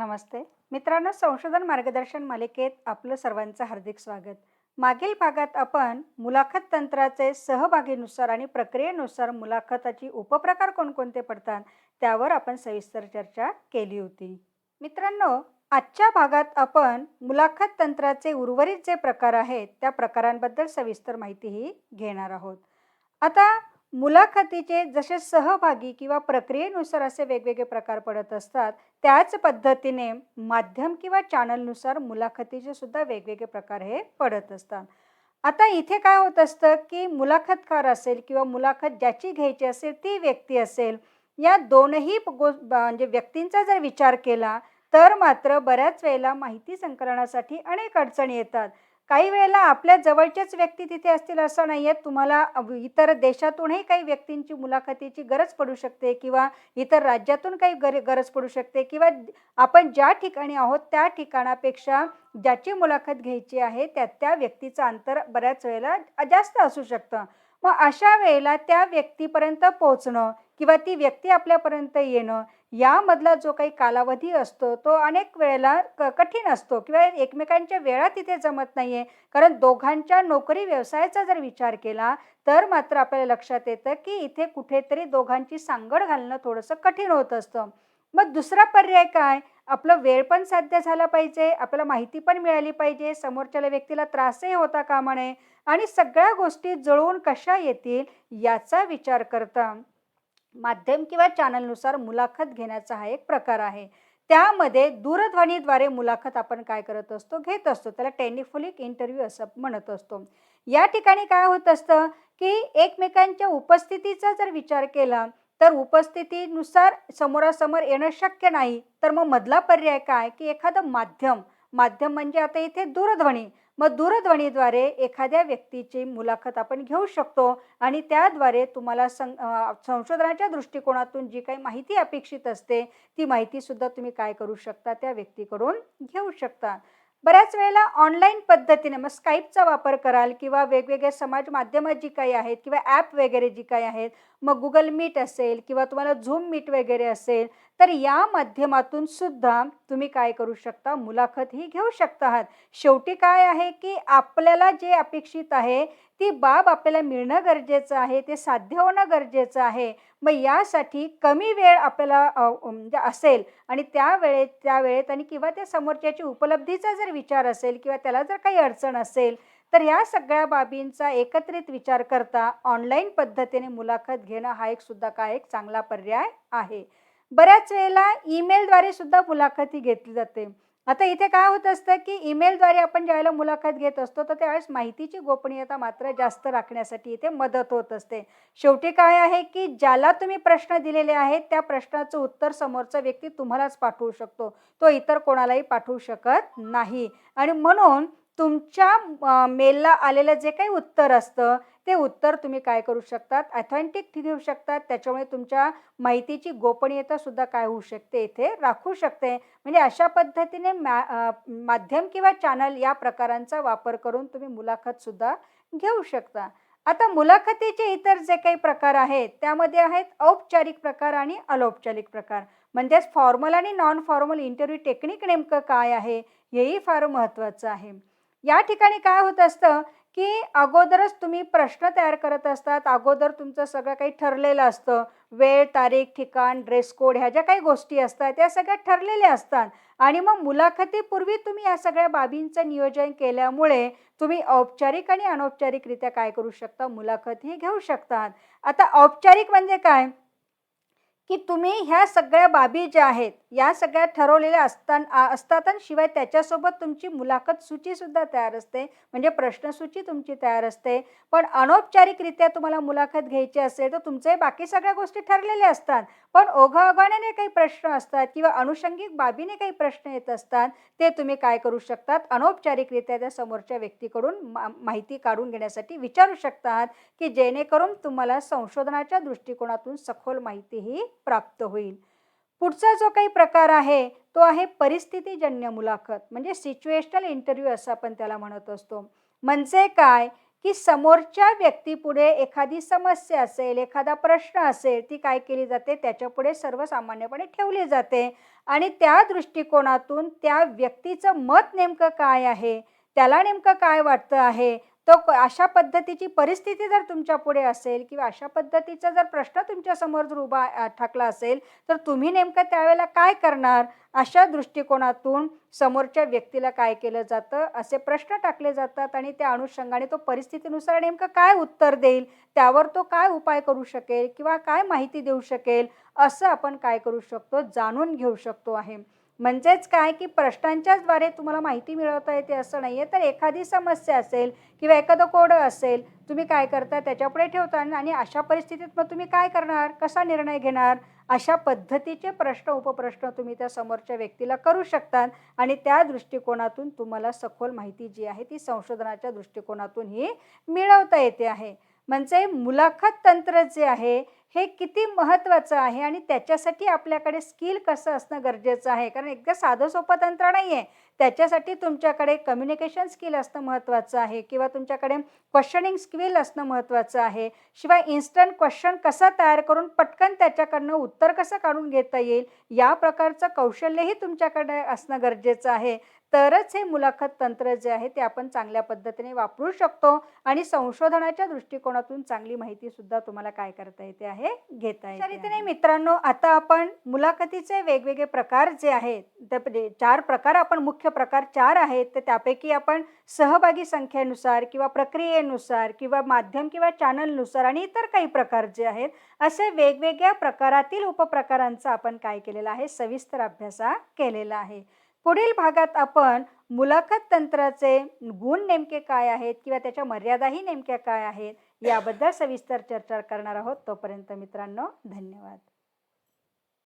नमस्ते. मित्रांनो संशोधन मार्गदर्शन मालिकेत आपलं सर्वांचं हार्दिक स्वागत. मागील भागात आपण मुलाखत तंत्राचे सहभागीनुसार आणि प्रक्रियेनुसार मुलाखताची उपप्रकार कोणकोणते पडतात त्यावर आपण सविस्तर चर्चा केली होती. मित्रांनो आजच्या भागात आपण मुलाखत तंत्राचे उर्वरित जे प्रकार आहेत त्या प्रकारांबद्दल सविस्तर माहितीही घेणार आहोत. आता मुलाखतीचे जसे सहभागी किंवा प्रक्रियेनुसार असे वेगवेगळे प्रकार पडत असतात त्याच पद्धतीने माध्यम किंवा चॅनलनुसार मुलाखतीचे सुद्धा वेगवेगळे प्रकार हे पडत असतात. आता इथे काय होत असतं की मुलाखतकार असेल किंवा मुलाखत ज्याची घ्यायची असेल ती व्यक्ती असेल या दोनही गो म्हणजे व्यक्तींचा जर विचार केला तर मात्र बऱ्याच वेळेला माहिती संकलनासाठी अनेक अडचणी येतात. काही वेळेला आपल्या जवळचेच व्यक्ती तिथे असतील असं नाही आहे तुम्हाला इतर देशातूनही काही व्यक्तींची मुलाखतीची गरज पडू शकते किंवा इतर राज्यातून काही गर गरज पडू शकते किंवा आपण ज्या ठिकाणी आहोत त्या ठिकाणापेक्षा ज्याची मुलाखत घ्यायची आहे त्या त्या व्यक्तीचं अंतर बऱ्याच वेळेला जास्त असू शकतं. मग अशा वेळेला त्या व्यक्तीपर्यंत पोहोचणं किंवा ती व्यक्ती आपल्यापर्यंत येणं यामधला जो काही कालावधी असतो तो अनेक वेळेला क कठीण असतो किंवा एकमेकांच्या वेळा तिथे जमत नाही आहे कारण दोघांच्या नोकरी व्यवसायाचा जर विचार केला तर मात्र आपल्याला लक्षात येतं की इथे कुठेतरी दोघांची सांगड घालणं थोडंसं कठीण होत असतं. मग दुसरा पर्याय काय? आपलं वेळ पण साध्य झाला पाहिजे आपल्याला माहिती पण मिळाली पाहिजे समोरच्या व्यक्तीला त्रासही होता कामा नये आणि सगळ्या गोष्टी जुळवून कशा येतील याचा विचार करता. माध्यम किंवा चॅनलनुसार मुलाखत घेण्याचा हा एक प्रकार आहे. त्यामध्ये दूरध्वनीद्वारे मुलाखत आपण काय करत असतो? घेत असतो. त्याला टेलिफोनिक इंटरव्ह्यू असं म्हणत असतो. या ठिकाणी काय होत असतं की एकमेकांच्या उपस्थितीचा जर विचार केला तर उपस्थितीनुसार समोरासमोर येणं शक्य नाही. तर मग मधला पर्याय काय? की एखादं माध्यम. माध्यम म्हणजे आता इथे दूरध्वनी. मग दूरध्वनीद्वारे एखाद्या व्यक्तीची मुलाखत आपण घेऊ शकतो आणि त्याद्वारे तुम्हाला सं संशोधनाच्या दृष्टिकोनातून जी काही माहिती अपेक्षित असते ती माहितीसुद्धा तुम्ही काय करू शकता त्या व्यक्तीकडून घेऊ शकता. बऱ्याच वेळेला ऑनलाईन पद्धतीने मग स्काईपचा वापर कराल किंवा वेगवेगळ्या समाज माध्यमं जी काही आहेत किंवा ॲप वगैरे जी काही आहेत मग गुगल मीट असेल किंवा तुम्हाला झूम मीट वगैरे असेल तर या माध्यमातून सुद्धा तुम्ही काय करू शकता? मुलाखत ही घेऊ शकता. आहात शेवटी काय आहे की आपल्याला जे अपेक्षित आहे ती बाब आपल्याला मिळणं गरजेचं आहे ते साध्य होणं गरजेचं आहे. मग यासाठी कमी वेळ आपल्याला म्हणजे असेल आणि त्या वेळेत त्या वेळेत आणि किंवा त्या समोरच्याची उपलब्धीचा जर विचार असेल किंवा त्याला जर काही अडचण असेल तर या सगळ्या बाबींचा एकत्रित विचार करता ऑनलाईन पद्धतीने मुलाखत घेणं हा एक सुद्धा काय एक चांगला पर्याय आहे. बऱ्याच वेळेला ईमेलद्वारे सुद्धा मुलाखती घेतली जाते. आता इथे काय होत असतं की ईमेलद्वारे आपण ज्यावेळेला मुलाखत घेत असतो तर त्यावेळेस माहितीची गोपनीयता मात्र जास्त राखण्यासाठी इथे मदत होत असते. शेवटी काय आहे की ज्याला तुम्ही प्रश्न दिलेले आहेत त्या प्रश्नाचं उत्तर समोरचा व्यक्ती तुम्हालाच पाठवू शकतो. तो इतर कोणालाही पाठवू शकत नाही. आणि म्हणून तुमच्या मेलला आलेलं जे काही उत्तर असतं ते उत्तर तुम्ही काय करू शकतात? ॲथेंटिक घेऊ शकतात. त्याच्यामुळे तुमच्या माहितीची गोपनीयतासुद्धा काय होऊ शकते इथे राखू शकते. म्हणजे अशा पद्धतीने मॅ माध्यम किंवा चॅनल या प्रकारांचा वापर करून तुम्ही मुलाखतसुद्धा घेऊ शकता. आता मुलाखतीचे इतर जे काही प्रकार आहेत त्यामध्ये आहेत औपचारिक प्रकार आणि अनौपचारिक प्रकार. म्हणजेच फॉर्मल आणि नॉन फॉर्मल इंटरव्ह्यू टेक्निक नेमकं काय आहे हेही फार महत्त्वाचं आहे. या ठिकाणी काय होत असतं की अगोदरच तुम्ही प्रश्न तयार करत असतात अगोदर तुमचं सगळं काही ठरलेलं असतं. वेळ तारीख ठिकाण ड्रेस कोड ह्या ज्या काही गोष्टी असतात त्या सगळ्या ठरलेल्या असतात. आणि मग मुलाखतीपूर्वी तुम्ही या सगळ्या बाबींचं नियोजन केल्यामुळे तुम्ही औपचारिक आणि अनौपचारिकरित्या काय करू शकता? मुलाखत ही घेऊ शकतात. आता औपचारिक म्हणजे काय? की तुम्ही ह्या सगळ्या बाबी ज्या आहेत या सगळ्या ठरवलेल्या असताना असतात आणि शिवाय त्याच्यासोबत तुमची मुलाखत सूचीसुद्धा तयार असते. म्हणजे प्रश्नसूची तुमची तयार असते. पण अनौपचारिकरित्या तुम्हाला मुलाखत घ्यायची असेल तर तुमचे बाकी सगळ्या गोष्टी ठरलेल्या असतात. पण ओघाओघाण्याने काही प्रश्न असतात किंवा अनुषंगिक बाबीने काही प्रश्न येत असतात ते तुम्ही काय करू शकतात? अनौपचारिकरित्या त्या समोरच्या व्यक्तीकडून मा माहिती काढून घेण्यासाठी विचारू शकतात की जेणेकरून तुम्हाला संशोधनाच्या दृष्टिकोनातून सखोल माहितीही प्राप्त होईल. पुढचा जो काही प्रकार आहे तो आहे परिस्थितीजन्य मुलाखत म्हणजे सिच्युएशनल इंटरव्ह्यू असं आपण त्याला म्हणत असतो. म्हणजे काय? की समोरच्या व्यक्तीपुढे एखादी समस्या असेल एखादा प्रश्न असेल ती काय केली जाते? त्याच्यापुढे सर्वसामान्यपणे ठेवली जाते. आणि त्या दृष्टिकोनातून त्या व्यक्तीचं मत नेमकं काय आहे? त्याला नेमकं काय वाटतं आहे? तो क- अशा पद्धतीची परिस्थिती जर तुमच्यापुढे असेल किंवा अशा पद्धतीचा जर प्रश्न तुमच्यासमोर जर उभा ठाकला असेल तर तुम्ही नेमकं त्यावेळेला काय करणार? अशा दृष्टिकोनातून समोरच्या व्यक्तीला काय केलं जातं? असे प्रश्न टाकले जातात आणि त्या अनुषंगाने तो परिस्थितीनुसार नेमकं काय उत्तर देईल? त्यावर तो काय उपाय करू शकेल? किंवा काय माहिती देऊ शकेल? असं आपण काय करू शकतो? जाणून घेऊ शकतो आहे. म्हणजेच काय की प्रश्नांच्याचद्वारे तुम्हाला माहिती मिळवता येते असं नाही आहे तर एखादी समस्या असेल किंवा एखादं कोडं असेल तुम्ही काय करता त्याच्यापुढे ठेवता आणि अशा परिस्थितीत मग तुम्ही काय करणार? कसा निर्णय घेणार? अशा पद्धतीचे प्रश्न उपप्रश्न तुम्ही त्या समोरच्या व्यक्तीला करू शकतात आणि त्या दृष्टिकोनातून तुम्हाला सखोल माहिती जी आहे ती संशोधनाच्या दृष्टिकोनातून ही मिळवता येते आहे. म्हणजे मुलाखत तंत्र जे आहे हे किती महत्त्वाचं आहे आणि त्याच्यासाठी आपल्याकडे स्किल कसं असणं गरजेचं आहे? कारण एकदा साधं सोपं तंत्र नाही आहे त्याच्यासाठी तुमच्याकडे कम्युनिकेशन स्किल असणं महत्त्वाचं आहे किंवा तुमच्याकडे क्वेश्चनिंग स्किल असणं महत्त्वाचं आहे. शिवाय इन्स्टंट क्वेश्चन कसा तयार करून पटकन त्याच्याकडनं उत्तर कसं काढून घेता येईल? या प्रकारचं कौशल्यही तुमच्याकडे असणं गरजेचं आहे. तरच हे मुलाखत तंत्र जे आहे ते आपण चांगल्या पद्धतीने वापरू शकतो आणि संशोधनाच्या दृष्टिकोनातून चांगली माहिती सुद्धा तुम्हाला काय करता येते आहे घेता येते रीतीने मित्रांनो आता आपण मुलाखतीचे वेगवेगळे प्रकार जे आहेत ते चार प्रकार आपण मुख्य प्रकार चार आहेत तर त्यापैकी आपण सहभागी संख्येनुसार किंवा प्रक्रियेनुसार किंवा माध्यम किंवा चॅनलनुसार आणि इतर काही प्रकार जे आहेत असे वेगवेगळ्या प्रकारातील उपप्रकारांचा आपण काय केलेला आहे सविस्तर अभ्यास केलेला आहे. पुढील भागात आपण मुलाखत तंत्राचे गुण नेमके काय आहेत किंवा त्याच्या मर्यादाही नेमक्या काय आहेत याबद्दल सविस्तर चर्चा करणार आहोत. तोपर्यंत मित्रांनो धन्यवाद.